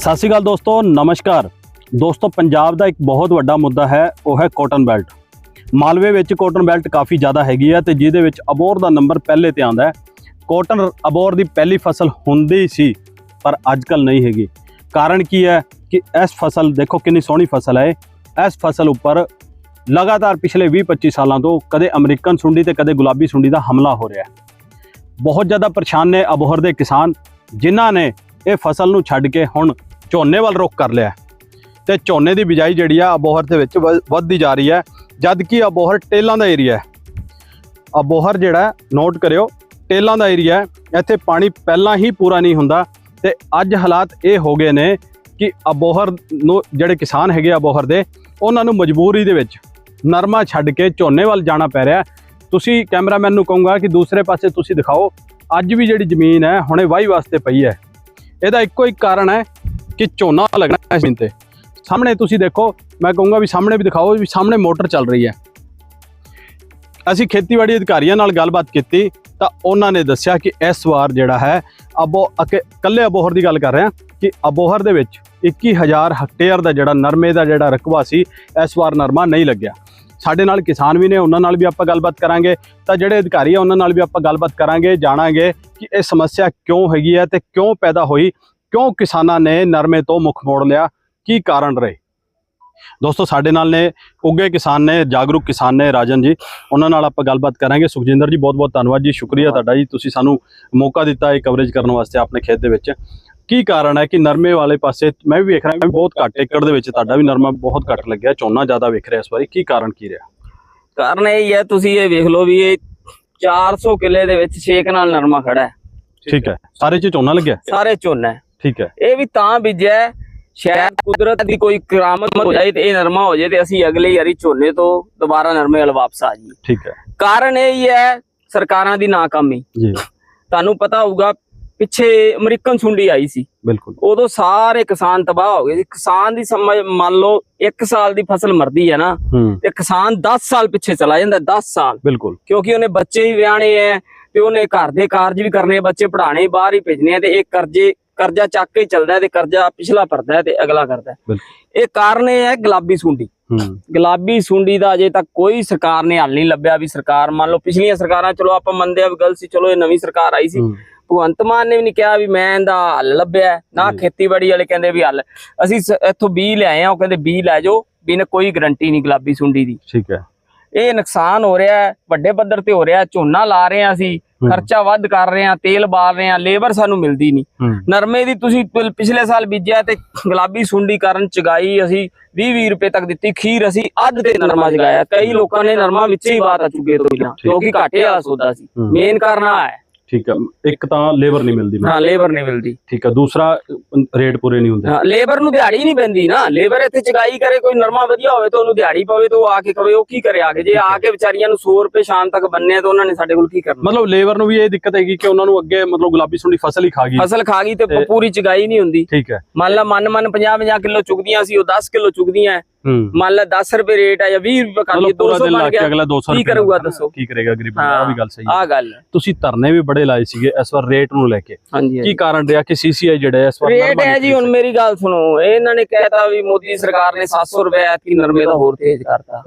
ਸਤਿ ਸ਼੍ਰੀ ਅਕਾਲ ਦੋਸਤੋ, ਨਮਸਕਾਰ। ਦੋਸਤੋ, ਪੰਜਾਬ ਦਾ ਇੱਕ ਬਹੁਤ ਵੱਡਾ ਮੁੱਦਾ ਹੈ, ਉਹ ਹੈ ਕਾਟਨ ਬੈਲਟ ਮਾਲਵੇ ਵਿੱਚ ਕਾਟਨ ਬੈਲਟ ਕਾਫੀ ਜ਼ਿਆਦਾ ਹੈਗੀ ਹੈ ਤੇ ਜਿਹਦੇ ਵਿੱਚ ਅਬੋਰ ਦਾ ਨੰਬਰ ਪਹਿਲੇ ਤੇ ਆਉਂਦਾ ਹੈ। ਕਾਟਨ ਅਬੋਰ ਦੀ ਪਹਿਲੀ ਫਸਲ ਹੁੰਦੀ ਸੀ, ਪਰ ਅੱਜ ਕੱਲ ਨਹੀਂ ਹੈਗੀ। ਕਾਰਨ ਕੀ ਹੈ ਕਿ ਇਸ ਫਸਲ, ਦੇਖੋ ਕਿੰਨੀ ਸੋਹਣੀ ਫਸਲ ਹੈ ਇਸ ਫਸਲ ਉੱਪਰ ਲਗਾਤਾਰ ਪਿਛਲੇ 20-25 ਸਾਲਾਂ ਤੋਂ ਕਦੇ ਅਮਰੀਕਨ ਸੁੰਡੀ ਤੇ ਕਦੇ ਗੁਲਾਬੀ ਸੁੰਡੀ ਦਾ ਹਮਲਾ ਹੋ ਰਿਹਾ ਹੈ। ਬਹੁਤ ਜ਼ਿਆਦਾ ਪਰੇਸ਼ਾਨ ਨੇ ਅਬੋਹਰ ਦੇ ਕਿਸਾਨ, ਜਿਨ੍ਹਾਂ ਨੇ ਇਹ ਫਸਲ ਨੂੰ ਛੱਡ ਕੇ ਹੁਣ ਝੋਨੇ ਵੱਲ ਰੁਖ ਕਰ ਲਿਆ। ਤੇ ਝੋਨੇ ਦੀ ਬਿਜਾਈ ਜਿਹੜੀ ਆ, ਅਬੋਹਰ ਦੇ ਵਿੱਚ ਵ- ਵੱਧਦੀ ਜਾ ਰਹੀ ਹੈ। ਜਦ ਕਿ ਅਬੋਹਰ ਟੇਲਾਂ ਦਾ ਏਰੀਆ ਹੈ। ਅਬੋਹਰ ਜਿਹੜਾ ਨੋਟ ਕਰਿਓ, ਟੇਲਾਂ ਦਾ ਏਰੀਆ ਹੈ। ਇੱਥੇ ਪਾਣੀ ਪਹਿਲਾਂ ਹੀ ਪੂਰਾ ਨਹੀਂ ਹੁੰਦਾ। ਤੇ ਅੱਜ ਹਾਲਾਤ ਇਹ ਹੋ ਗਏ ਨੇ ਕਿ ਅਬੋਹਰ ਨੂੰ ਜਿਹੜੇ ਕਿਸਾਨ ਹੈਗੇ ਅਬੋਹਰ ਦੇ, ਉਹਨਾਂ ਨੂੰ ਮਜਬੂਰੀ ਦੇ ਵਿੱਚ ਨਰਮਾ ਛੱਡ ਕੇ ਝੋਨੇ ਵੱਲ ਜਾਣਾ ਪੈ ਰਿਹਾ ਤੁਸੀਂ ਕੈਮਰਾਮੈਨ ਨੂੰ ਕਹੂੰਗਾ ਕਿ ਦੂਸਰੇ ਪਾਸੇ ਤੁਸੀਂ ਦਿਖਾਓ। ਅੱਜ ਵੀ ਜਿਹੜੀ ਜ਼ਮੀਨ ਹੈ, ਹੁਣੇ ਵਾਹੀ ਵਾਸਤੇ ਪਈ ਹੈ। ਇਹਦਾ ਇੱਕੋ ਇੱਕ ਕਾਰਨ ਹੈ ਕਿ ਝੋਨਾ ਲੱਗਣਾ ਹੈ ਜ਼ਮੀਨ ਤੇ। ਸਾਹਮਣੇ ਤੁਸੀਂ ਦੇਖੋ, ਮੈਂ ਕਹੂੰਗਾ ਵੀ ਸਾਹਮਣੇ ਵੀ ਦਿਖਾਓ ਵੀ ਸਾਹਮਣੇ ਮੋਟਰ ਚੱਲ ਰਹੀ ਹੈ। ਅਸੀਂ ਖੇਤੀਬਾੜੀ ਅਧਿਕਾਰੀਆਂ ਨਾਲ ਗੱਲਬਾਤ ਕੀਤੀ ਤਾਂ ਉਹਨਾਂ ਨੇ ਦੱਸਿਆ ਕਿ ਇਸ ਵਾਰ ਜਿਹੜਾ ਹੈ, ਅਬੋ ਅਕੇ ਕੱਲੇ ਅਬੋਹਰ ਦੀ ਗੱਲ ਕਰ ਰਹੇ ਹਾਂ ਕਿ ਅਬੋਹਰ ਦੇ ਵਿੱਚ 21000 ਹੈਕਟੇਅਰ ਦਾ ਜਿਹੜਾ ਨਰਮੇ ਦਾ ਜਿਹੜਾ ਰਕਬਾ ਸੀ, ਇਸ ਵਾਰ ਨਰਮਾ ਨਹੀਂ ਲੱਗਿਆ। ਸਾਡੇ ਨਾਲ ਕਿਸਾਨ ਵੀ ਨੇ ਉਹਨਾਂ ਨਾਲ ਵੀ ਆਪਾਂ ਗੱਲਬਾਤ ਕਰਾਂਗੇ। ਤਾਂ ਜਿਹੜੇ ਅਧਿਕਾਰੀ ਆ ਉਹਨਾਂ ਨਾਲ ਵੀ ਆਪਾਂ ਗੱਲਬਾਤ ਕਰਾਂਗੇ ਜਾਣਾਂਗੇ ਕਿ ਇਹ ਸਮੱਸਿਆ ਕਿਉਂ ਹੈਗੀ ਹੈ ਤੇ ਕਿਉਂ ਪੈਦਾ ਹੋਈ ਕਿਉਂ ਕਿਸਾਨਾਂ ਨੇ ਨਰਮੇ ਤੋਂ ਮੁੱਖ ਮੋੜ ਲਿਆ ਕੀ ਕਾਰਨ ਰਹੇ? ਦੋਸਤੋ ਸਾਡੇ ਨਾਲ ਨੇ ਉੱਗੇ ਕਿਸਾਨ ਨੇ ਜਾਗਰੂਕ ਕਿਸਾਨ ਨੇ ਰਾਜਨ ਜੀ ਉਹਨਾਂ ਨਾਲ ਆਪਾਂ ਗੱਲਬਾਤ ਕਰਾਂਗੇ। ਸੁਖਜਿੰਦਰ ਜੀ ਬਹੁਤ ਬਹੁਤ ਧੰਨਵਾਦ ਜੀ ਸ਼ੁਕਰੀਆ ਤੁਹਾਡਾ ਜੀ ਤੁਸੀਂ ਸਾਨੂੰ ਮੌਕਾ ਦਿੱਤਾ ਇਹ ਕਵਰੇਜ ਕਰਨ ਵਾਸਤੇ ਆਪਣੇ ਖੇਤ ਦੇ ਵਿੱਚ। ਕੀ ਕਾਰਨ ਹੈ ਕਿ ਨਰਮੇ ਵਾਲੇ ਪਾਸੇ ਮੈਂ ਵੀ ਵੇਖ ਰਿਹਾ ਬਹੁਤ ਘੱਟ ਏਕੜ ਦੇ ਵਿੱਚ ਤੁਹਾਡਾ ਵੀ ਨਰਮਾ ਬਹੁਤ ਘੱਟ ਲੱਗਿਆ ਝੋਨਾ ਜ਼ਿਆਦਾ ਵੇਖ ਰਿਹਾ ਇਸ ਵਾਰੀ ਕੀ ਕਾਰਨ ਕੀ ਰਿਹਾ? ਕਾਰਨ ਇਹ ਹੀ ਹੈ ਤੁਸੀਂ ਇਹ ਵੇਖ ਲਓ ਵੀ ਇਹ 400 ਕਿੱਲੇ ਦੇ ਵਿੱਚ ਛੇਕ ਨਾਲ ਨਰਮਾ ਖੜਾ ਹੈ। ਠੀਕ ਹੈ ਸਾਰੇ ਚ ਝੋਨਾ ਲੱਗਿਆ? ਸਾਰੇ ਝੋਨਾ। ਠੀਕ ਹੈ। ਇਹ ਵੀ ਤਾਂ ਬੀਜਿਆ ਸ਼ਾਇਦ ਕੁਦਰਤ ਦੀ ਕੋਈ ਕਰਾਮਤ ਹੋ ਜਾਏ ਤੇ ਇਹ ਨਰਮਾ ਹੋ ਜਾਏ ਤੇ ਅਸੀਂ ਅਗਲੇ ਵਾਰੀ ਝੋਨੇ ਤੋਂ ਦੁਬਾਰਾ ਨਰਮੇ ਵੱਲ ਵਾਪਸ ਆ ਜਾਈਏ। ਠੀਕ ਹੈ। ਕਾਰਨ ਇਹ ਹੀ ਹੈ ਸਰਕਾਰਾਂ ਦੀ ਨਾਕਾਮੀ। ਜੀ। ਤੁਹਾਨੂੰ ਪਤਾ ਹੋਊਗਾ ਪਿੱਛੇ ਅਮਰੀਕਨ ਸੁੰਡੀ ਆਈ ਸੀ। ਬਿਲਕੁਲ। ਉਦੋਂ ਸਾਰੇ ਕਿਸਾਨ ਤਬਾਹ ਹੋ ਗਏ ਸੀ। ਕਿਸਾਨ ਦੀ ਸਮਝ ਮੰਨ ਲਓ 1 ਸਾਲ ਦੀ ਫਸਲ ਮਰਦੀ ਹੈ ਨਾ ਤੇ ਕਿਸਾਨ 10 ਸਾਲ ਪਿੱਛੇ ਚਲਾ ਜਾਂਦਾ 10 ਸਾਲ। ਬਿਲਕੁਲ। ਕਿਉਂਕਿ ਉਹਨੇ ਬੱਚੇ ਹੀ ਵਿਆਹਣੇ ਐ ਤੇ ਉਹਨੇ ਘਰ ਦੇ ਕਾਰਜ ਵੀ ਕਰਨੇ ਬੱਚੇ ਪੜ੍ਹਾਣੇ ਬਾਹਰ ਹੀ ਭੇਜਣੇ ਆ ਤੇ ਇਹ ਕਰਜ਼ੇ ਕਰਜ਼ਾ ਚੱਕ ਕੇ ਚੱਲਦਾ ਤੇ ਕਰਜ਼ਾ ਪਿਛਲਾ ਭਰਦਾ ਤੇ ਅਗਲਾ ਕਰਦਾ। ਇਹ ਕਾਰਨ ਇਹ ਹੈ ਗੁਲਾਬੀ ਸੁੰਡੀ। ਗੁਲਾਬੀ ਸੁੰਡੀ ਦਾ ਅਜੇ ਤੱਕ ਕੋਈ ਸਰਕਾਰ ਨੇ ਹੱਲ ਨਹੀਂ ਲੱਭਿਆ ਵੀ ਸਰਕਾਰ ਮੰਨ ਲਓ ਪਿਛਲੀਆਂ ਸਰਕਾਰਾਂ ਚਲੋ ਆਪਾਂ ਮੰਨਦੇ ਆ ਵੀ ਗਲਤ ਸੀ ਚਲੋ ਇਹ ਨਵੀਂ ਸਰਕਾਰ ਆਈ ਸੀ। ਭਗਵੰਤ ਮਾਨ ਨੇ ਵੀ ਨਹੀਂ ਕਿਹਾ ਵੀ ਮੈਂ ਇਹਦਾ ਹੱਲ ਲੱਭਿਆ। ਨਾ। ਖੇਤੀਬਾੜੀ ਵਾਲੇ ਕਹਿੰਦੇ ਵੀ ਹੱਲ ਅਸੀਂ ਇੱਥੋਂ ਬੀ ਲਿਆਏ ਆ ਉਹ ਕਹਿੰਦੇ ਬੀ ਲੈ ਜਾਓ ਵੀ ਕੋਈ ਗਰੰਟੀ ਨਹੀਂ ਗੁਲਾਬੀ ਸੁੰਡੀ ਦੀ ਠੀਕ ਹੈ ਇਹ ਨੁਕਸਾਨ ਹੋ ਰਿਹਾ ਵੱਡੇ ਪੱਧਰ ਤੇ ਹੋ ਰਿਹਾ। ਝੋਨਾ ਲਾ ਰਹੇ ਆ ਅਸੀਂ ਖਰਚਾ ਵੱਧ ਕਰ ਰਹੇ ਆ ਤੇਲ ਬਾਲ ਰਹੇ ਆ ਲੇਬਰ ਸਾਨੂੰ ਮਿਲਦੀ ਨਹੀਂ ਨਰਮੇ ਦੀ ਤੁਸੀਂ ਪਿਛਲੇ ਸਾਲ ਬੀਜਿਆ ਤੇ ਗੁਲਾਬੀ ਸੁੰਡੀ ਕਾਰਨ ਚਗਾਈ ਅਸੀਂ 20 20 ਰੁਪਏ ਤੱਕ ਦਿੱਤੀ ਖੀਰ ਅਸੀਂ ਅੱਧ ਤੇ ਨਰਮਾ ਚਗਾਇਆ ਕਈ ਲੋਕਾਂ ਨੇ ਨਰਮਾ ਵਿੱਚ ਹੀ ਬਾਤ ਆ ਚੁੱਕੇ ਤੋਂ ਬਿਨਾਂ। ਕਿਉਂਕਿ ਘਾਟੇ ਵਾਲਾ ਸੌਦਾ ਸੀ। ਮੇਨ ਕਾਰਨ ਆ ਹੈ ਠੀਕ ਹੈ ਇੱਕ ਤਾਂ ਲੇਬਰ ਨਹੀਂ ਮਿਲਦੀ। ਹਾਂ ਲੇਬਰ ਨਹੀਂ ਮਿਲਦੀ। ਠੀਕ ਹੈ ਦੂਸਰਾ ਰੇਟ ਪੂਰੇ ਨਹੀਂ ਹੁੰਦੇ। ਹਾਂ ਲੇਬਰ ਨੂੰ ਦਿਹਾੜੀ ਨਹੀਂ ਪੈਂਦੀ ਨਾ। ਲੇਬਰ ਇੱਥੇ ਚਗਾਈ ਕਰੇ ਕੋਈ ਨਰਮਾ ਵਧੀਆ ਹੋਵੇ ਤਾਂ ਉਹਨੂੰ ਦਿਹਾੜੀ ਪਵੇ ਤਾਂ ਉਹ ਆ ਕੇ ਕਵੇ ਉਹ ਕੀ ਕਰੇ ਆ ਕੇ ਜੇ ਆ ਕੇ ਵਿਚਾਰੀਆਂ ਨੂੰ 100 ਰੁਪਏ ਸ਼ਾਮ ਤੱਕ ਬੰਨੇ ਤਾਂ ਉਹਨਾਂ ਨੇ ਸਾਡੇ ਕੋਲ ਕੀ ਕਰਨਾ? ਮਤਲਬ ਲੇਬਰ ਨੂੰ ਵੀ ਇਹ ਦਿੱਕਤ ਹੈਗੀ ਕਿ ਉਹਨਾਂ ਨੂੰ ਅੱਗੇ ਮਤਲਬ ਗੁਲਾਬੀ ਸੁੰਡੀ ਫਸਲ ਹੀ ਖਾ ਗਈ। ਫਸਲ ਖਾ ਗਈ ਤੇ ਪੂਰੀ ਚਗਾਈ ਨਹੀਂ ਹੁੰਦੀ। ਠੀਕ ਹੈ। ਮੰਨ ਲਾ ਮਨ ਮਨ 50 50 ਕਿਲੋ ਚੁਗਦੀਆਂ ਸੀ ਉਹ 10 ਕਿਲੋ ਚੁਗਦੀਆਂ ਮੰਨ ਲਾ 10 ਰੁਪਏ ਰੇਟ ਆ ਜਾਂ 20 ਰੁਪਏ ਕਰ ਲਈ ਮਤਲਬ ਪੂਰਾ 200 ਦਿਨ ਲਾ ਬਣ ਗਿਆ ਅਗਲਾ 200 ਕੀ ਕਰੂਗਾ। ਦੱਸੋ? ਕੀ ਕਰੇਗਾ ਗਰੀਬ ਆ ਵੀ ਗੱਲ ਸਹੀ ਆ ਗੱਲ। ਤੁਸੀਂ ਧਰਨੇ ਵੀ ਬੜੇ ਲਾਏ ਸੀਗੇ ਇਸ ਵਾਰ ਰੇਟ ਨੂੰ ਲੈ ਕੇ। ਕੀ ਕਾਰਨ ਰਿਹਾ ਕਿ ਸੀਸੀਆਈ ਜਿਹੜਾ ਇਸ ਵਾਰ ਰੇਟ ਹੈ ਜੀ ਹੁਣ ਮੇਰੀ ਗੱਲ ਸੁਣੋ। ਇਹ ਇਹਨਾਂ ਨੇ ਕਹਿਤਾ ਵੀ ਮੋਦੀ ਸਰਕਾਰ ਨੇ 700 ਰੁਪਏ ਐਤਕੀ ਨਰਮੇ ਦਾ ਹੋਰ ਤੇਜ਼ ਕਰਤਾ।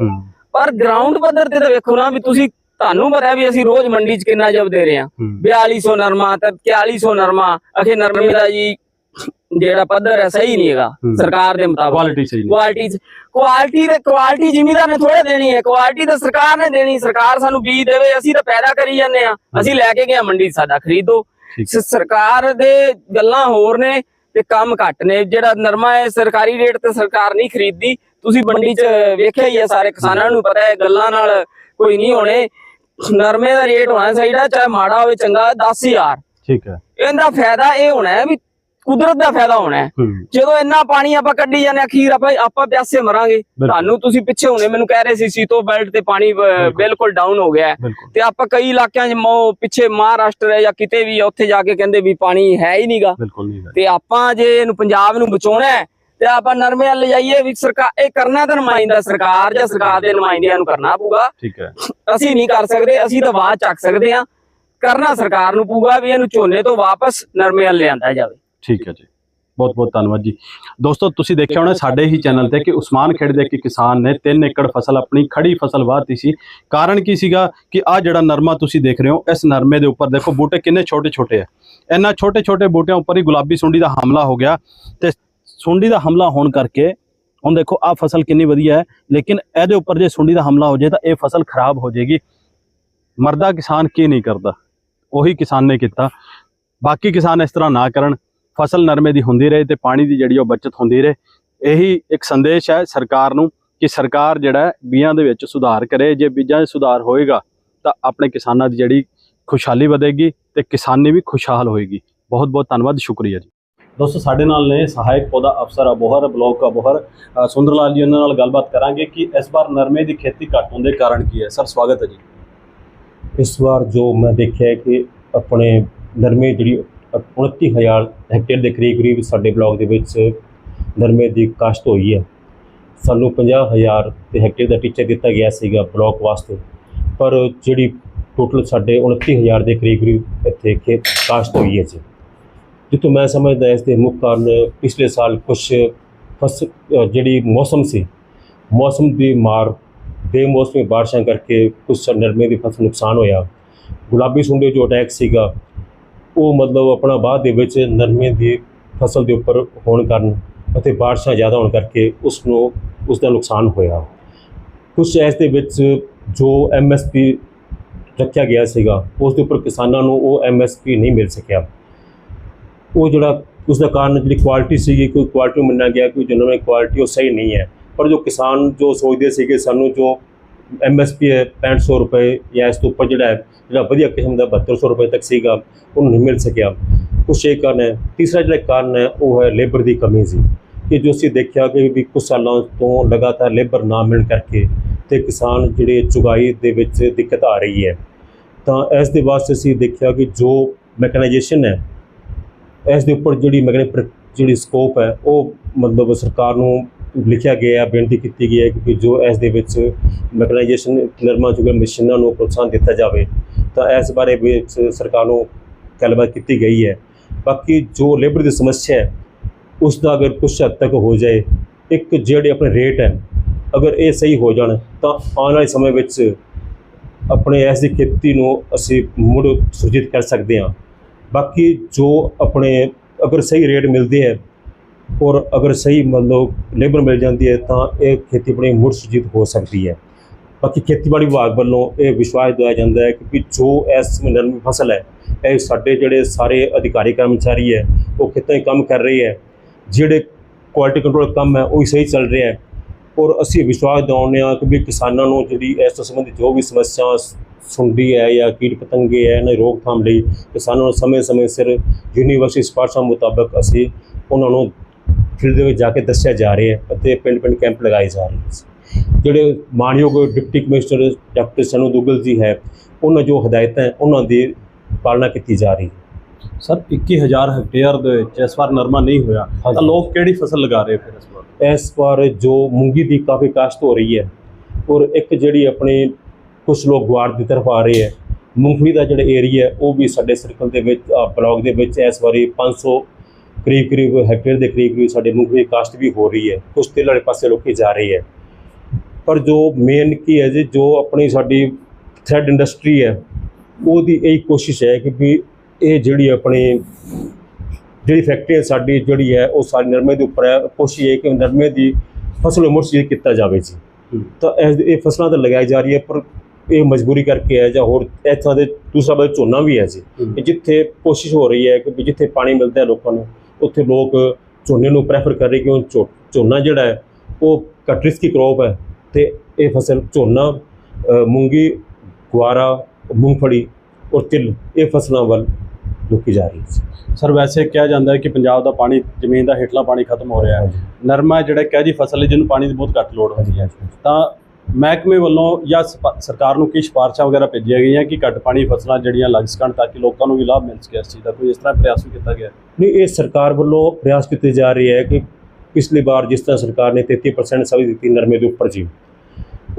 ਪਰ ਗਰਾਊਂਡ ਪੱਧਰ ਤੇ ਤਾਂ ਵੇਖੋ ਨਾ ਵੀ ਤੁਸੀਂ ਤੁਹਾਨੂੰ ਪਤਾ ਵੀ ਅਸੀਂ ਰੋਜ਼ ਮੰਡੀ 'ਚ ਕਿੰਨਾ ਜਬ ਦੇ ਰਹੇ ਹੂੰ। 4200 ਨਰਮਾ ਤੇ 4100 ਨਰਮਾ ਅਖੇ ਨਰਮੇ ਦਾ ਜੀ ਜਿਹੜਾ ਪੱਧਰ ਹੈ ਸਹੀ ਨਹੀਂ ਹੈਗਾ। ਸਰਕਾਰ ਦੇ ਮੁਤਾਬਕ। ਕੁਆਲਿਟੀ ਸਹੀ ਨਹੀਂ। ਕੁਆਲਿਟੀ ਕੁਆਲਿਟੀ ਤੇ ਕੁਆਲਿਟੀ ਜ਼ਿਮੀਦਾਰ ਨੇ ਥੋੜੇ ਦੇਣੀ ਹੈ। ਕੁਆਲਿਟੀ ਤਾਂ ਸਰਕਾਰ ਨੇ ਦੇਣੀ। ਸਰਕਾਰ ਸਾਨੂੰ ਬੀਜ ਦੇਵੇ ਅਸੀਂ ਤਾਂ ਪੈਦਾ ਕਰੀ ਜਾਂਦੇ ਆ ਅਸੀਂ ਲੈ ਕੇ ਗਏ ਮੰਡੀ ਸਾਡਾ ਖਰੀਦੋ। ਸਰਕਾਰ ਦੇ ਗੱਲਾਂ ਹੋਰ ਨੇ ਤੇ ਕੰਮ ਘੱਟ ਨੇ। ਜਿਹੜਾ ਨਰਮਾ ਹੈ ਸਰਕਾਰੀ ਰੇਟ ਤੇ ਸਰਕਾਰ ਨਹੀਂ ਖਰੀਦਦੀ। ਤੁਸੀਂ ਮੰਡੀ 'ਚ ਵੇਖਿਆ ਹੀ ਹੈ ਸਾਰੇ ਕਿਸਾਨਾਂ ਨੂੰ ਪਤਾ ਹੈ ਗੱਲਾਂ ਨਾਲ ਕੋਈ ਨਹੀਂ ਹੋਣੇ। ਨਰਮੇ ਦਾ ਰੇਟ ਹੋਣਾ ਚਾਹੀਦਾ ਚਾਹੇ ਮਾੜਾ ਹੋਵੇ ਚੰਗਾ 10000 ਠੀਕ ਹੈ। ਇਹਦਾ ਫਾਇਦਾ ਇਹ ਹੋਣਾ ਹੈ ਵੀ ਕੁਦਰਤ ਦਾ ਫਾਇਦਾ ਹੋਣਾ ਹੈ। ਜਦੋਂ ਇੰਨਾ ਪਾਣੀ ਆਪਾਂ ਕੱਢੀ ਜਾਂਦੇ ਹਾਂ, ਅਖੀਰ ਆਪਾਂ ਆਪਾਂ ਪਿਆਸੇ ਮਰਾਂਗੇ। ਤੁਹਾਨੂੰ ਤੁਸੀਂ ਪਿੱਛੇ ਹੁਣੇ ਮੈਨੂੰ ਕਹਿ ਰਹੇ ਸੀ ਸੀਤੋ ਬੈਲਟ ਤੇ ਪਾਣੀ ਅਹ, ਬਿਲਕੁਲ। ਡਾਊਨ ਹੋ ਗਿਆ ਹੈ। ਬਿਲਕੁਲ। ਤੇ ਆਪਾਂ ਕਈ ਇਲਾਕਿਆਂ 'ਚ ਮੋ ਪਿੱਛੇ ਮਹਾਰਾਸ਼ਟਰ ਹੈ ਜਾਂ ਕਿਤੇ ਵੀ ਹੈ, ਉੱਥੇ ਜਾ ਕੇ ਕਹਿੰਦੇ ਵੀ ਪਾਣੀ ਹੈ ਹੀ ਨਹੀਂਗਾ ਬਿਲਕੁਲ ਨਹੀਂ ਹੈ ਤੇ ਆਪਾਂ ਜੇ ਇਹਨੂੰ ਪੰਜਾਬ ਨੂੰ ਬਚਾਉਣਾ ਹੈ ਤੇ ਆਪਾਂ ਨਰਮੇ ਵੱਲ ਜਾਈਏ ਵੀ ਸਰਕਾਰ ਇਹ ਕਰਨਾ ਤਾਂ ਨੁਮਾਇੰਦਾ ਸਰਕਾਰ ਜਾਂ ਸਰਕਾਰ ਦੇ ਨੁਮਾਇੰਦਿਆਂ ਨੂੰ ਕਰਨਾ ਪਊਗਾ। ਠੀਕ ਹੈ। ਅਸੀਂ ਨਹੀਂ ਕਰ ਸਕਦੇ ਅਸੀਂ ਤਾਂ ਆਵਾਜ਼ ਚੱਕ ਸਕਦੇ ਹਾਂ। ਕਰਨਾ ਸਰਕਾਰ ਨੂੰ ਪਊਗਾ ਵੀ ਇਹਨੂੰ ਝੋਨੇ ਤੋਂ ਵਾਪਸ ਨਰਮੇ ਵੱਲ ਲਿਆਂਦਾ ਜਾਵੇ। ਠੀਕ ਹੈ ਜੀ। ਬਹੁਤ ਬਹੁਤ ਧੰਨਵਾਦ ਜੀ। ਦੋਸਤੋ, ਤੁਸੀਂ ਦੇਖਿਆ ਹੋਣਾ ਸਾਡੇ ਹੀ ਚੈਨਲ ਤੇ ਕਿ ਉਸਮਾਨ ਖੇੜ ਦੇ ਇੱਕ ਕਿਸਾਨ ਨੇ 3 ਏਕੜ ਫਸਲ, ਆਪਣੀ ਖੜੀ ਫਸਲ ਵਾਹਤੀ ਸੀ। ਕਾਰਨ ਕੀ ਸੀਗਾ ਕਿ ਆ ਜਿਹੜਾ ਨਰਮਾ ਤੁਸੀਂ ਦੇਖ ਰਹੇ ਹੋ, ਇਸ ਨਰਮੇ ਦੇ ਉੱਪਰ ਦੇਖੋ ਬੂਟੇ ਕਿੰਨੇ ਛੋਟੇ ਛੋਟੇ ਆ। ਇਹਨਾਂ ਛੋਟੇ ਛੋਟੇ ਬੂਟਿਆਂ ਉੱਪਰ ਹੀ ਗੁਲਾਬੀ ਸੁੰਡੀ ਦਾ ਹਮਲਾ ਹੋ ਗਿਆ ਤੇ ਸੁੰਡੀ ਦਾ ਹਮਲਾ ਹੋਣ ਕਰਕੇ ਹੁਣ ਦੇਖੋ ਆ ਫਸਲ ਕਿੰਨੀ ਵਧੀਆ ਹੈ, ਲੇਕਿਨ ਇਹਦੇ ਉੱਪਰ ਜੇ ਸੁੰਡੀ ਦਾ ਹਮਲਾ ਹੋ ਜਾਏ ਤਾਂ ਇਹ ਫਸਲ ਖਰਾਬ ਹੋ ਜਾਏਗੀ। ਮਰਦਾ ਕਿਸਾਨ ਕੀ ਨਹੀਂ ਕਰਦਾ? ਉਹੀ ਕਿਸਾਨ ਨੇ ਕੀਤਾ। ਬਾਕੀ ਕਿਸਾਨ ਇਸ ਤਰ੍ਹਾਂ ਨਾ ਕਰਨ। ਫਸਲ ਨਰਮੇ ਦੀ ਹੁੰਦੀ ਰਹੇ ਤੇ ਪਾਣੀ ਦੀ ਜਿਹੜੀ ਉਹ ਬਚਤ ਹੁੰਦੀ ਰਹੇ। ਇਹੀ ਇੱਕ ਸੰਦੇਸ਼ ਹੈ ਸਰਕਾਰ ਨੂੰ ਕਿ ਸਰਕਾਰ ਜਿਹੜਾ ਹੈ ਬੀਜਾਂ ਦੇ ਵਿੱਚ ਸੁਧਾਰ ਕਰੇ। ਜੇ ਬੀਜਾਂ 'ਚ ਸੁਧਾਰ ਹੋਏਗਾ ਤਾਂ ਆਪਣੇ ਕਿਸਾਨਾਂ ਦੀ ਜਿਹੜੀ ਖੁਸ਼ਹਾਲੀ ਵਧੇਗੀ ਤੇ ਕਿਸਾਨੀ ਵੀ ਖੁਸ਼ਹਾਲ ਹੋਏਗੀ। ਬਹੁਤ ਬਹੁਤ ਧੰਨਵਾਦ ਸ਼ੁਕਰੀਆ ਜੀ। ਦੋਸਤੋ ਸਾਡੇ ਨਾਲ ਨੇ ਸਹਾਇਕ ਪੌਦਾ ਅਫਸਰ ਅਬੋਹਰ ਬਲਾਕ ਅਬੋਹਰ ਅ, ਸੁੰਦਰ ਲਾਲ ਜੀ ਉਹਨਾਂ ਨਾਲ ਗੱਲਬਾਤ ਕਰਾਂਗੇ ਕਿ ਇਸ ਵਾਰ ਨਰਮੇ ਦੀ ਖੇਤੀ ਘੱਟ ਹੋਣ ਦੇ ਕਾਰਨ ਕੀ ਹੈ। ਸਰ ਸਵਾਗਤ ਹੈ ਜੀ। ਇਸ ਵਾਰ ਜੋ ਮੈਂ ਦੇਖਿਆ ਕਿ ਆਪਣੇ ਨਰਮੇ ਜਿਹੜੀ 29000 ਹੈਕਟੇਅਰ ਦੇ ਕਰੀਬ ਕਰੀਬ ਸਾਡੇ ਬਲਾਕ ਦੇ ਵਿੱਚ ਨਰਮੇ ਦੀ ਕਾਸ਼ਤ ਹੋਈ ਹੈ। ਸਾਨੂੰ 50000 ਤੇ ਹੈਕਟੇਅਰ ਦਾ ਟੀਚਾ ਦਿੱਤਾ ਗਿਆ ਸੀਗਾ ਬਲਾਕ ਵਾਸਤੇ, ਪਰ ਜਿਹੜੀ ਟੋਟਲ ਸਾਡੇ 29000 ਦੇ ਕਰੀਬ ਕਰੀਬ ਇੱਥੇ ਖੇਤ ਕਾਸ਼ਤ ਹੋਈ ਹੈ ਜੀ। ਜਿੱਥੋਂ ਮੈਂ ਸਮਝਦਾ ਇਸ ਦੇ ਮੁੱਖ ਕਾਰਨ ਪਿਛਲੇ ਸਾਲ ਕੁਝ ਫਸ ਜਿਹੜੀ ਮੌਸਮ ਸੀ, ਮੌਸਮ ਦੀ ਮਾਰ, ਬੇਮੌਸਮੀ ਬਾਰਿਸ਼ਾਂ ਕਰਕੇ ਕੁਝ ਨਰਮੇ ਦੀ ਫਸਲ ਨੁਕਸਾਨ ਹੋਇਆ। ਗੁਲਾਬੀ ਸੁੰਡੇ ਜੋ ਅਟੈਕ ਸੀਗਾ ਉਹ ਮਤਲਬ ਆਪਣਾ ਬਾਅਦ ਦੇ ਵਿੱਚ ਨਰਮੇ ਦੀ ਫਸਲ ਦੇ ਉੱਪਰ ਹੋਣ ਕਾਰਨ ਅਤੇ ਬਾਰਿਸ਼ਾਂ ਜ਼ਿਆਦਾ ਹੋਣ ਕਰਕੇ ਉਸ ਨੂੰ ਉਸ ਦਾ ਨੁਕਸਾਨ ਹੋਇਆ। ਕੁਝ ਇਸ ਦੇ ਵਿੱਚ ਜੋ ਐਮਐਸਪੀ ਰੱਖਿਆ ਗਿਆ ਸੀਗਾ ਉਸ ਦੇ ਉੱਪਰ ਕਿਸਾਨਾਂ ਨੂੰ ਉਹ ਐਮਐਸਪੀ ਨਹੀਂ ਮਿਲ ਸਕਿਆ। ਉਹ ਜਿਹੜਾ ਉਸ ਦਾ ਕਾਰਨ ਜਿਹੜੀ ਕੁਆਲਿਟੀ ਸੀਗੀ, ਕੋਈ ਕੁਆਲਿਟੀ ਮੰਨਿਆ ਗਿਆ ਕੋਈ ਜਨਰਲ ਕੁਆਲਿਟੀ ਉਹ ਸਹੀ ਨਹੀਂ ਹੈ। ਪਰ ਜੋ ਕਿਸਾਨ ਜੋ ਸੋਚਦੇ ਸੀਗੇ ਸਾਨੂੰ, ਜੋ ਐਮਐਸਪੀ ਹੈ 6500 ਰੁਪਏ ਜਾਂ ਇਸ ਤੋਂ ਉੱਪਰ ਜਿਹੜਾ ਹੈ, ਜਿਹੜਾ ਵਧੀਆ ਕਿਸਮ ਦਾ 7200 ਰੁਪਏ ਤੱਕ ਸੀਗਾ, ਉਹਨੂੰ ਨਹੀਂ ਮਿਲ ਸਕਿਆ। ਕੁਛ ਇਹ ਕਾਰਨ ਹੈ, ਤੀਸਰਾ ਜਿਹੜਾ ਕਾਰਨ ਹੈ, ਉਹ ਹੈ ਲੇਬਰ ਦੀ ਕਮੀ ਸੀ। ਕਿ ਜੋ ਅਸੀਂ ਦੇਖਿਆ ਕਿ ਵੀ ਕੁਝ ਸਾਲਾਂ ਤੋਂ ਲਗਾਤਾਰ ਲੇਬਰ ਨਾ ਮਿਲਣ ਕਰਕੇ ਤੇ ਕਿਸਾਨ ਜਿਹੜੇ ਚੁਗਾਈ ਦੇ ਵਿੱਚ ਦਿੱਕਤ ਆ ਰਹੀ ਹੈ। ਤਾਂ ਇਸ ਦੇ ਵਾਸਤੇ ਅਸੀਂ ਦੇਖਿਆ ਕਿ ਜੋ ਮੈਕਨਾਈਜੇਸ਼ਨ ਹੈ, ਇਸ ਦੇ ਉੱਪਰ ਜਿਹੜੀ ਮੈਕਨੀ ਜਿਹੜੀ ਸਕੋਪ ਹੈ, ਉਹ ਮਤਲਬ ਸਰਕਾਰ ਨੂੰ ਲਿਖਿਆ ਗਿਆ ਹੈ ਬੇਨਤੀ ਕੀਤੀ ਗਈ ਹੈ ਕਿ ਜੋ ਇਸ ਦੇ ਵਿੱਚ ਮੈਕਨਾਈਜੇਸ਼ਨ ਨਰਮਾ ਚੁਗਣ ਮਸ਼ੀਨਾਂ ਨੂੰ ਪ੍ਰੋਤਸਾਹਨ ਦਿੱਤਾ ਜਾਵੇ, ਤਾਂ ਇਸ ਬਾਰੇ ਵਿੱਚ ਸਰਕਾਰ ਨੂੰ ਗੱਲਬਾਤ ਕੀਤੀ ਗਈ ਹੈ। ਬਾਕੀ ਜੋ ਲੇਬਰ ਦੀ ਸਮੱਸਿਆ ਹੈ, ਉਸ ਦਾ ਅਗਰ ਕੁਛ ਹੱਦ ਤੱਕ ਹੋ ਜਾਏ, ਇੱਕ ਜਿਹੜੇ ਆਪਣੇ ਰੇਟ ਹੈ, ਅਗਰ ਇਹ ਸਹੀ ਹੋ ਜਾਣ, ਤਾਂ ਆਉਣ ਵਾਲੇ ਸਮੇਂ ਵਿੱਚ ਆਪਣੇ ਇਸ ਦੀ ਖੇਤੀ ਨੂੰ ਅਸੀਂ ਮੁੜ ਸੁਰਜੀਤ ਕਰ ਸਕਦੇ ਹਾਂ। ਬਾਕੀ ਜੋ ਆਪਣੇ ਅਗਰ ਸਹੀ ਰੇਟ ਮਿਲਦੇ ਹੈ ਔਰ ਅਗਰ ਸਹੀ ਮਤਲਬ ਲੇਬਰ ਮਿਲ ਜਾਂਦੀ ਹੈ ਤਾਂ ਇਹ ਖੇਤੀਬਾੜੀ ਮੁੜ ਸੁਰਜੀਤ ਹੋ ਸਕਦੀ ਹੈ। ਬਾਕੀ ਖੇਤੀਬਾੜੀ ਵਿਭਾਗ ਵੱਲੋਂ ਇਹ ਵਿਸ਼ਵਾਸ ਦਿਵਾਇਆ ਜਾਂਦਾ ਹੈ ਕਿ ਵੀ ਜੋ ਇਸ ਨਰਮੀ ਫਸਲ ਹੈ, ਇਹ ਸਾਡੇ ਜਿਹੜੇ ਸਾਰੇ ਅਧਿਕਾਰੀ ਕਰਮਚਾਰੀ ਹੈ, ਉਹ ਖੇਤਾਂ 'ਚ ਕੰਮ ਕਰ ਰਹੇ ਹੈ। ਜਿਹੜੇ ਕੁਆਲਿਟੀ ਕੰਟਰੋਲ ਕੰਮ ਹੈ, ਉਹ ਵੀ ਸਹੀ ਚੱਲ ਰਿਹਾ ਹੈ। ਔਰ ਅਸੀਂ ਵਿਸ਼ਵਾਸ ਦਿਵਾਉਂਦੇ ਹਾਂ ਕਿ ਵੀ ਕਿਸਾਨਾਂ ਨੂੰ ਜਿਹੜੀ ਇਸ ਤੋਂ ਸੰਬੰਧਿਤ ਜੋ ਵੀ ਸਮੱਸਿਆ ਸੁੰਡੀ ਹੈ ਜਾਂ ਕੀਟ ਪਤੰਗੇ ਹੈ ਇਹਨਾਂ ਦੀ ਰੋਕਥਾਮ ਲਈ ਕਿਸਾਨਾਂ ਨੂੰ ਸਮੇਂ-ਸਮੇਂ ਸਿਰ ਯੂਨੀਵਰਸਿਟੀ ਸਿਫਾਰਸ਼ਾਂ ਮੁਤਾਬਕ ਅਸੀਂ ਉਹਨਾਂ ਨੂੰ ਫੀਲਡ ਦੇ ਵਿੱਚ ਜਾ ਕੇ ਦੱਸਿਆ ਜਾ ਰਿਹਾ ਹੈ ਅਤੇ ਪਿੰਡ-ਪਿੰਡ ਕੈਂਪ ਲਗਾਏ ਜਾ ਰਹੇ ਹਨ ਜਿਹੜੇ ਮਾਨਯੋਗ deputy commissioner doctor Sanu Duggal ji ਹੈ ਉਹਨਾਂ ਜੋ ਹਦਾਇਤਾਂ ਉਹਨਾਂ ਦੀ ਪਾਲਣਾ ਕੀਤੀ ਜਾ ਰਹੀ ਹੈ। ਸਰ 21000 ਹੈਕਟੇਅਰ ਦੇ ਵਿੱਚ ਇਸ ਵਾਰ ਨਰਮਾ ਨਹੀਂ ਹੋਇਆ ਤਾਂ ਲੋਕ ਕਿਹੜੀ ਫਸਲ ਲਗਾ ਰਹੇ ਫਿਰ ਇਸ ਵਾਰ? ਇਸ ਵਾਰ ਜੋ ਮੂੰਗੀ ਦੀ ਕਾਫੀ ਕਾਸ਼ਤ ਹੋ ਰਹੀ ਹੈ ਔਰ ਇੱਕ ਜਿਹੜੀ ਆਪਣੀ ਕੁਝ ਲੋਕ ਗੁਆੜ ਦੀ ਤਰਫ ਆ ਰਹੇ ਹੈ ਮੂੰਗਫਲੀ ਦਾ ਜਿਹੜਾ ਏਰੀਆ ਉਹ ਵੀ ਸਾਡੇ ਸਰਕਲ ਦੇ ਵਿੱਚ ਬਲਾਕ ਦੇ ਵਿੱਚ ਇਸ ਵਾਰੀ 500 ਕਰੀਬ ਕਰੀਬ ਹੈਕਟੇਅਰ ਦੇ ਕਰੀਬ ਕਰੀਬ ਸਾਡੇ ਮੂੰਗਫਲੀ ਦੀ ਕਾਸ਼ਤ ਵੀ ਹੋ ਰਹੀ ਹੈ ਕੁਝ ਤੇਲ ਵਾਲੇ ਪਾਸੇ ਲੋਕੀ ਜਾ ਰਹੇ ਹੈ ਪਰ ਜੋ ਮੇਨ ਕੀ ਹੈ ਜੀ ਜੋ ਆਪਣੀ ਸਾਡੀ ਥ੍ਰੈਡ ਇੰਡਸਟਰੀ ਹੈ ਉਹਦੀ ਇਹ ਕੋਸ਼ਿਸ਼ ਹੈ ਕਿ ਵੀ ਇਹ ਜਿਹੜੀ ਆਪਣੀ ਜਿਹੜੀ ਫੈਕਟਰੀ ਹੈ ਸਾਡੀ ਜਿਹੜੀ ਹੈ ਉਹ ਸਾਰੀ ਨਰਮੇ ਦੇ ਉੱਪਰ ਹੈ ਕੋਸ਼ਿਸ਼ ਇਹ ਕਿ ਨਰਮੇ ਦੀ ਫਸਲ ਨੂੰ ਮੁਰਸੀ ਕੀਤਾ ਜਾਵੇ ਜੀ ਹੂੰ। ਤਾਂ ਇਹ ਫਸਲਾਂ ਤਾਂ ਲਗਾਈ ਜਾ ਰਹੀ ਹੈ ਪਰ ਇਹ ਮਜਬੂਰੀ ਕਰਕੇ ਹੈ ਜਾਂ ਹੋਰ ਇਸ ਤਰ੍ਹਾਂ ਦੇ ਦੂਸਰਾ ਬਾਰੇ ਝੋਨਾ ਵੀ ਹੈ ਜੀ ਹੂੰ। ਜਿੱਥੇ ਕੋਸ਼ਿਸ਼ ਹੋ ਰਹੀ ਹੈ ਕਿ ਵੀ ਜਿੱਥੇ ਪਾਣੀ ਮਿਲਦਾ ਹੈ ਲੋਕਾਂ ਨੂੰ ਉੱਥੇ ਲੋਕ ਝੋਨੇ ਨੂੰ ਪ੍ਰੈਫਰ ਕਰ ਰਹੇ ਕਿਉਂ? ਝੋਨਾ ਜਿਹੜਾ ਹੈ ਉਹ ਘੱਟ ਰਿਸਕੀ ਕ੍ਰੋਪ ਹੈ ਤੇ ਇਹ ਫਸਲ ਝੋਨਾ ਮੂੰਗੀ ਗੁਆਰਾ ਮੂੰਗਫਲੀ ਔਰ ਤਿਲ ਇਹ ਫਸਲਾਂ ਵੱਲ ਲੁਕੀ ਜਾ ਰਹੀ ਹੈ ਸਰ ਵੈਸੇ ਕਿਹਾ ਜਾਂਦਾ ਹੈ ਕਿ ਪੰਜਾਬ ਦਾ ਪਾਣੀ ਜ਼ਮੀਨ ਦਾ ਹੇਠਲਾ ਪਾਣੀ ਖਤਮ ਹੋ ਰਿਹਾ ਹੈ। ਨਰਮਾ ਜਿਹੜਾ ਕਹਿ ਜੀ ਫਸਲ ਹੈ ਜਿਹਨੂੰ ਪਾਣੀ ਦੀ ਬਹੁਤ ਘੱਟ ਲੋੜ ਹੁੰਦੀ ਹੈ। ਤਾਂ ਮਹਿਕਮੇ ਵੱਲੋਂ ਜਾਂ ਸਪ- ਸਰਕਾਰ ਨੂੰ ਕੀ ਸਿਫਾਰਸ਼ਾਂ ਵਗੈਰਾ ਭੇਜੀਆਂ ਗਈਆਂ ਕਿ ਘੱਟ ਪਾਣੀ ਫਸਲਾਂ ਜਿਹੜੀਆਂ ਲੱਗ ਸਕਣ ਤਾਂ ਕਿ ਲੋਕਾਂ ਨੂੰ ਵੀ ਲਾਭ ਮਿਲ ਸਕੇ ਇਸ ਚੀਜ਼ ਦਾ? ਕੋਈ ਇਸ ਤਰ੍ਹਾਂ ਪ੍ਰਯਾਸ ਵੀ ਕੀਤਾ ਗਿਆ? ਨਹੀਂ, ਇਹ ਸਰਕਾਰ ਵੱਲੋਂ ਪ੍ਰਯਾਸ ਕੀਤੇ ਜਾ ਰਹੇ ਹੈ ਕਿ ਪਿਛਲੀ ਵਾਰ ਜਿਸ ਤਰ੍ਹਾਂ ਸਰਕਾਰ ਨੇ 33% ਸਬਸਿਡੀ ਦਿੱਤੀ ਨਰਮੇ ਦੇ ਉੱਪਰ ਜੀ।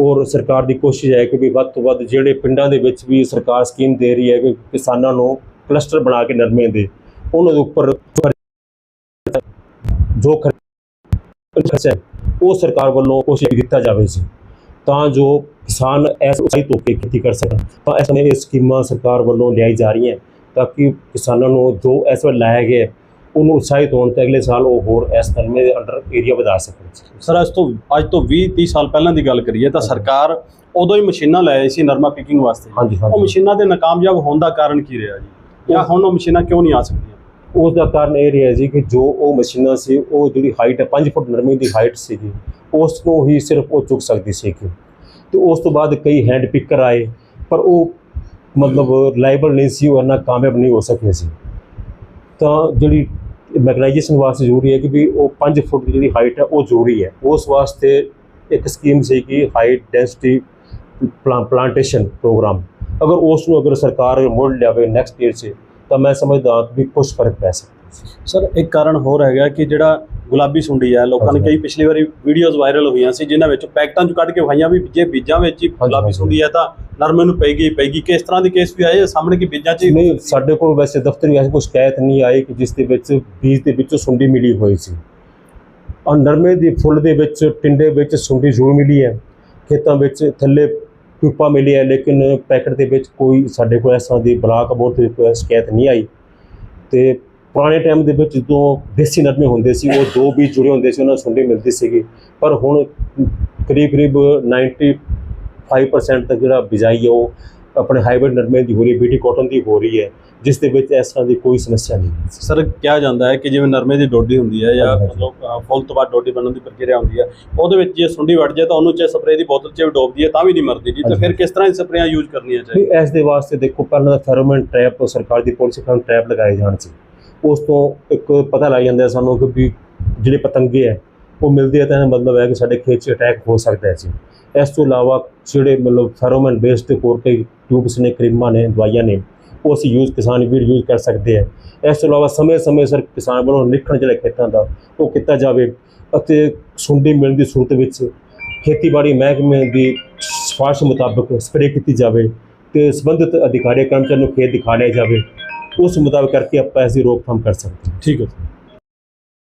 ਔਰ ਸਰਕਾਰ ਦੀ ਕੋਸ਼ਿਸ਼ ਹੈ ਕਿ ਵੀ ਵੱਧ ਤੋਂ ਵੱਧ ਜਿਹੜੇ ਪਿੰਡਾਂ ਦੇ ਵਿੱਚ ਵੀ ਸਰਕਾਰ ਸਕੀਮ ਦੇ ਰਹੀ ਹੈ ਕਿ ਕਿਸਾਨਾਂ ਨੂੰ ਕਲਸਟਰ ਬਣਾ ਕੇ ਨਰਮੇ ਦੇ। ਉਹਨਾਂ ਦੇ ਉੱਪਰ ਜੋ ਖਰ- ਉਹ ਸਰਕਾਰ ਵੱਲੋਂ ਕੋਸ਼ਿਸ਼ ਕੀਤਾ ਜਾਵੇ ਸੀ ਤਾਂ ਜੋ ਕਿਸਾਨ ਇਸ ਉਤਸ਼ਾਹਿਤ ਹੋ ਕੇ ਖੇਤੀ ਕਰ ਸਕਣ। ਤਾਂ ਇਸ ਸਮੇਂ ਇਹ ਸਕੀਮਾਂ ਸਰਕਾਰ ਵੱਲੋਂ ਲਿਆਈ ਜਾ ਰਹੀਆਂ ਤਾਂ ਕਿ ਕਿਸਾਨਾਂ ਨੂੰ ਜੋ ਇਸ ਵੇਲੇ ਲਾਇਆ ਗਿਆ ਉਹਨੂੰ ਉਤਸ਼ਾਹਿਤ ਹੋਣ ਤੇ ਅਗਲੇ ਸਾਲ ਉਹ ਹੋਰ ਇਸ ਨਰਮੇ ਦੇ ਅੰਡਰ ਏਰੀਆ ਵਧਾ ਸਕਣ। ਸਰ ਅੱਜ ਤੋਂ ਅੱਜ ਤੋਂ 20 30 ਸਾਲ ਪਹਿਲਾਂ ਦੀ ਗੱਲ ਕਰੀਏ ਤਾਂ ਸਰਕਾਰ ਉਦੋਂ ਹੀ ਮਸ਼ੀਨਾਂ ਲੈ ਆਈ ਸੀ ਨਰਮਾ ਪਿਕਿੰਗ ਵਾਸਤੇ। ਉਹ ਮਸ਼ੀਨਾਂ ਦੇ ਨਾਕਾਮਯਾਬ ਹੋਣ ਦਾ ਕਾਰਨ ਕੀ ਰਿਹਾ ਜੀ? ਜਾਂ ਹੁਣ ਉਹ ਮਸ਼ੀਨਾਂ ਕਿਉਂ ਨਹੀਂ ਆ ਸਕਦੀਆਂ? ਉਸ ਦਾ ਕਾਰਨ ਇਹ ਰਿਹਾ ਜੀ ਕਿ ਜੋ ਉਹ ਮਸ਼ੀਨਾਂ ਸੀ, ਉਹ ਜਿਹੜੀ ਹਾਈਟ ਹੈ 5 ਫੁੱਟ ਨਰਮੀ ਦੀ ਹਾਈਟ ਸੀਗੀ, ਉਸ ਨੂੰ ਹੀ ਸਿਰਫ ਉਹ ਚੁੱਕ ਸਕਦੀ ਸੀ ਕਿ ਤੇ ਉਸ ਤੋਂ ਬਾਅਦ ਕਈ ਹੈਂਡ ਪਿਕਰ ਆਏ, ਪਰ ਉਹ ਮਤਲਬ ਰਿਲਾਇਬਲ ਨਹੀਂ ਸੀ, ਉਹ ਇੰਨਾ ਕਾਮਯਾਬ ਨਹੀਂ ਹੋ ਸਕੇ ਸੀ। ਤਾਂ ਜਿਹੜੀ ਮੈਗਨਾਈਜੇਸ਼ਨ ਵਾਸਤੇ ਜ਼ਰੂਰੀ ਹੈ ਕਿ ਵੀ ਉਹ 5 ਫੁੱਟ ਦੀ ਜਿਹੜੀ ਹਾਈਟ ਹੈ, ਉਹ ਜ਼ਰੂਰੀ ਹੈ। ਉਸ ਵਾਸਤੇ ਇੱਕ ਸਕੀਮ ਸੀ ਕਿ ਹਾਈਟ ਡੈਂਸਿਟੀ ਪਲਾਂਟੇਸ਼ਨ ਪ੍ਰੋਗਰਾਮ ਅਗਰ ਉਸ ਨੂੰ ਅਗਰ ਸਰਕਾਰ ਮੁੜ ਲਿਆਵੇ ਨੈਕਸਟ ਈਅਰ 'ਚ ਤਾਂ ਮੈਂ ਸਮਝਦਾ ਵੀ ਕੁਝ ਫ਼ਰਕ ਪੈ ਸਕਦਾ ਸਰ ਇੱਕ ਕਾਰਨ ਹੋਰ ਹੈਗਾ ਕਿ ਜਿਹੜਾ ਗੁਲਾਬੀ ਸੁੰਡੀ ਹੈ ਲੋਕਾਂ ਨੇ। ਕਈ ਪਿਛਲੀ ਵਾਰੀ ਵੀਡੀਓਜ਼ ਵਾਇਰਲ ਹੋਈਆਂ ਸੀ ਜਿਨ੍ਹਾਂ ਵਿੱਚ ਪੈਕਟਾਂ 'ਚ ਕੱਢ ਕੇ ਵਿਖਾਈਆਂ ਵੀ ਜੇ ਬੀਜਾਂ ਵਿੱਚ ਹੀ ਗੁਲਾਬੀ। ਸੁੰਡੀ ਹੈ ਤਾਂ ਨਰਮੇ ਨੂੰ ਪੈਗੀ ਪੈਗੀ ਕਿਸ ਤਰ੍ਹਾਂ ਦੇ ਕੇਸ ਵੀ ਆਏ ਸਾਹਮਣੇ ਕਿ ਬੀਜਾਂ 'ਚ ਨਹੀਂ ਸਾਡੇ ਕੋਲ ਵੈਸੇ ਦਫ਼ਤਰੀ ਐਸੀ ਕੋਈ ਸ਼ਿਕਾਇਤ ਨਹੀਂ ਆਈ ਕਿ ਜਿਸ ਦੇ ਵਿੱਚ ਬੀਜ ਦੇ ਵਿੱਚੋਂ ਸੁੰਡੀ ਮਿਲੀ ਹੋਈ ਸੀ ਔਰ ਨਰਮੇ ਦੀ ਫੁੱਲ ਦੇ ਵਿੱਚ ਟਿੰਡੇ ਵਿੱਚ ਸੁੰਡੀ ਜ਼ਰੂਰ ਮਿਲੀ ਹੈ ਖੇਤਾਂ ਵਿੱਚ ਥੱਲੇ ਪਿਊਪਾ ਮਿਲੀ ਹੈ, ਲੇਕਿਨ ਪੈਕਟ ਦੇ ਵਿੱਚ ਕੋਈ ਸਾਡੇ ਕੋਲ ਇਸ ਤਰ੍ਹਾਂ ਦੀ ਬਲਾਕ ਬੋਰਡ ਦੀ ਕੋਈ ਸ਼ਿਕਾਇਤ ਨਹੀਂ ਆਈ। ਤੇ ਪੁਰਾਣੇ ਟਾਈਮ ਦੇ ਵਿੱਚ ਜਦੋਂ ਦੇਸੀ ਨਰਮੇ ਹੁੰਦੇ ਸੀ, ਉਹ ਦੋ ਬੀਜ ਜੁੜੇ ਹੁੰਦੇ ਸੀ, ਉਹਨਾਂ ਨੂੰ ਸੁੰਡੀ ਮਿਲਦੀ ਸੀਗੀ। ਪਰ ਹੁਣ ਕਰੀਬ ਕਰੀਬ 95% ਤੱਕ ਜਿਹੜਾ ਬਿਜਾਈ ਹੈ, ਉਹ ਆਪਣੇ ਹਾਈਬ੍ਰਿਡ ਨਰਮੇ ਦੀ ਹੋ ਰਹੀ ਹੈ ਬੀਟੀ ਕਾਟਨ ਦੀ ਹੋ ਰਹੀ ਹੈ। ਜਿਸ ਦੇ ਵਿੱਚ ਇਸ ਤਰ੍ਹਾਂ ਦੀ ਕੋਈ ਸਮੱਸਿਆ ਨਹੀਂ ਸਰ ਕਿਹਾ ਜਾਂਦਾ ਹੈ ਕਿ ਜਿਵੇਂ ਨਰਮੇ ਦੀ ਡੋਡੀ ਹੁੰਦੀ ਹੈ ਜਾਂ। ਮਤਲਬ ਫੁੱਲ ਤੋਂ ਬਾਅਦ ਡੋਡੀ ਬਣਨ ਦੀ ਪ੍ਰਕਿਰਿਆ ਹੁੰਦੀ ਹੈ ਉਹਦੇ ਵਿੱਚ ਜੇ ਸੁੰਡੀ ਵੜ ਜਾਏ ਤਾਂ ਉਹਨੂੰ ਚਾਹੇ ਸਪਰੇਅ ਦੀ ਬੋਤਲ 'ਚ ਵੀ ਡੋਬਦੀ ਹੈ ਤਾਂ ਵੀ ਨਹੀਂ ਮਰਦੀ ਜੀ ਤਾਂ। ਫਿਰ ਕਿਸ ਤਰ੍ਹਾਂ ਦੀ ਸਪਰੇਆਂ ਯੂਜ਼ ਕਰਨੀਆਂ ਚਾਹੀਦੀਆਂ ਇਸ ਦੇ ਵਾਸਤੇ ਦੇਖੋ ਪਹਿਲਾਂ ਤਾਂ ਫੈਰੋਮਨ ਟ੍ਰੈਪ ਸਰਕਾਰ ਦੀ ਪਾਲਿਸੀ ਨਾਲ ਟ੍ਰੈਪ ਲਗਾਏ ਜਾਣ ਸੀ ਉਸ ਤੋਂ ਇੱਕ ਪਤਾ ਲੱਗ ਜਾਂਦਾ ਸਾਨੂੰ ਕਿ ਵੀ ਜਿਹੜੇ ਪਤੰਗੇ ਹੈ ਉਹ ਮਿਲਦੇ ਆ ਤਾਂ ਇਹਦਾ ਮਤਲਬ ਹੈ ਕਿ ਸਾਡੇ ਖੇਤ 'ਚ ਅਟੈਕ ਹੋ ਸਕਦਾ ਹੈ ਜੀ ਇਸ ਤੋਂ ਇਲਾਵਾ ਜਿਹੜੇ ਮਤਲਬ ਫੈਰੋਮਨ ਬੇਸਡ ਹੋਰ ਕਈ ਟਿਊਬਸ ਨੇ ਕਰੀਮਾਂ ਨੇ ਦਵਾਈਆਂ ਨੇ ਉਹ ਅਸੀਂ ਯੂਜ਼ ਕਿਸਾਨ ਵੀਰ ਯੂਜ਼ ਕਰ ਸਕਦੇ ਆ। ਇਸ ਤੋਂ ਇਲਾਵਾ ਸਮੇਂ-ਸਮੇਂ ਸਿਰ ਕਿਸਾਨ ਵੱਲੋਂ ਨਿਰੀਖਣ ਜਿਹੜਾ ਖੇਤਾਂ ਦਾ, ਉਹ ਕੀਤਾ ਜਾਵੇ ਅਤੇ ਸੁੰਡੀ ਮਿਲਣ ਦੀ ਸੂਰਤ ਵਿੱਚ ਖੇਤੀਬਾੜੀ ਮਹਿਕਮੇ ਦੀ ਸਿਫਾਰਿਸ਼ ਮੁਤਾਬਕ ਸਪਰੇਅ ਕੀਤੀ ਜਾਵੇ ਤੇ ਸੰਬੰਧਿਤ ਅਧਿਕਾਰੀ ਕਰਮਚਾਰੀ ਨੂੰ ਖੇਤ ਦਿਖਾ ਲਿਆ ਜਾਵੇ। ਉਸ ਮੁਤਾਬਕ ਕਰਕੇ ਆਪਾਂ ਇਸ ਦੀ ਰੋਕਥਾਮ ਕਰ ਸਕਦੇ ਹਾਂ। ਠੀਕ ਹੈ